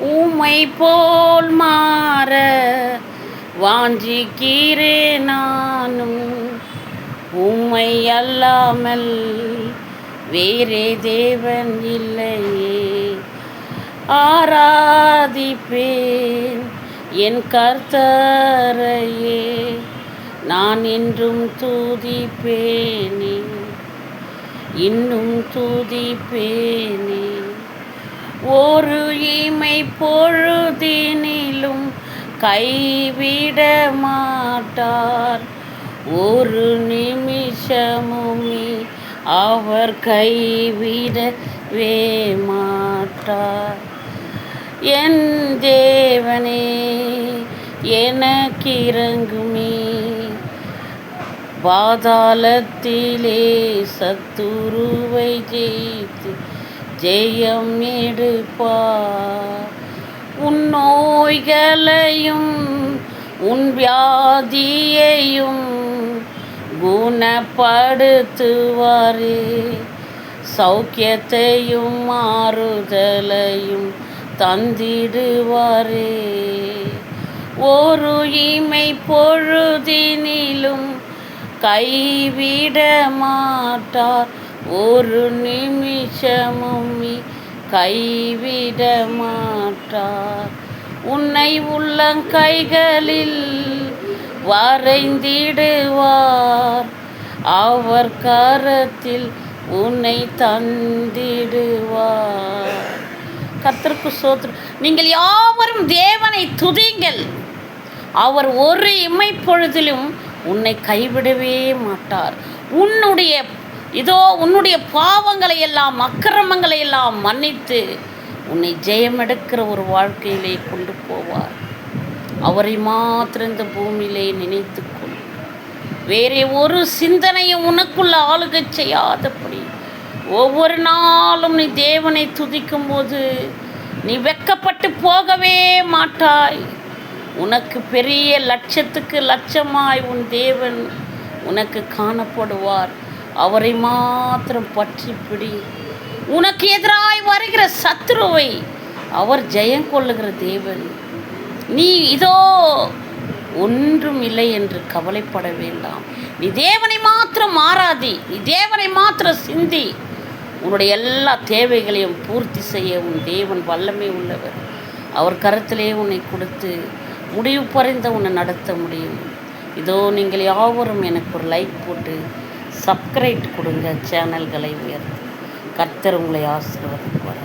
உம்மை போல் மாற வாஞ்சிக்கிறே நானும். உம்மை அல்லாமல் வேறே தேவன் இல்லையே. ஆராதிப்பேன் என் கர்த்தரையே. நான் என்றும் தூதிப்பேனே. இன்னும் தூதிப்பேனே. ஒரு இமை பொழுதினிலும் கைவிட மாட்டார். ஒரு நிமிஷமுமே அவர் கைவிடவே மாட்டார். என் தேவனே எனக்கு இறங்குமே பாதாளத்திலே சத்துருவை ஜெயித்து ஜெயம் எடுப்பார் உன் நோய்களையும் உன் வியாதியையும் குணப்படுத்துவாரே. சௌக்கியத்தையும் மாறுதலையும் தந்திடுவாரே. ஒரு இமை பொழுதினிலும் கைவிட மாட்டார் ஒரு நிமிஷமும் கைவிட மாட்டார். உன்னை உள்ளங்கைகளில் வரைந்திடுவார். அவர் காரத்தில் உன்னை தந்திடுவார். கர்த்தருக்கு சோத்ரு நீங்கள் யாவரும் தேவனை துதிங்கள் அவர் ஒரு இமைப்பொழுதிலும் உன்னை கைவிடவே மாட்டார். உன்னுடைய இதோ உன்னுடைய பாவங்களை எல்லாம் அக்கிரமங்களை எல்லாம் மன்னித்து உன்னை ஜெயமெடுக்கிற ஒரு வாழ்க்கையிலே கொண்டு போவார். அவரை மாத்திரம் இந்த பூமியிலே நினைத்துக்கொள். வேறே ஒரு சிந்தனையும் உனக்குள்ள ஆளுகை செய்யாதபடி ஒவ்வொரு நாளும் நீ தேவனை துதிக்கும் போது நீ வெக்கப்பட்டு போகவே மாட்டாய். உனக்கு பெரிய லட்சத்துக்கு லட்சமாய் உன் தேவன் உனக்கு காணப்படுவார். அவரை மாத்திரம் பற்றி பிடி. உனக்கு எதிராய் வருகிற சத்ருவை அவர் ஜெயம் கொள்ளுகிற தேவன். நீ இதோ ஒன்றும் இல்லை என்று கவலைப்பட வேண்டாம். நீ தேவனை மாத்திரம் மாறாதி நீ தேவனை மாத்திரம் சிந்தி. உன்னுடைய எல்லா தேவைகளையும் பூர்த்தி செய்ய உன் தேவன் வல்லமை உள்ளவர். அவர் கருத்திலே உன்னை கொடுத்து முடிவு பறிந்த உன்னை நடத்த முடியும். இதோ நீங்கள் யாவரும் எனக்கு ஒரு லைக் போட்டு சப்ஸ்கிரைப் கொடுங்க சேனல்களை உயர்த்து. கர்த்தர் உங்களை ஆசீர்வதிப்பார்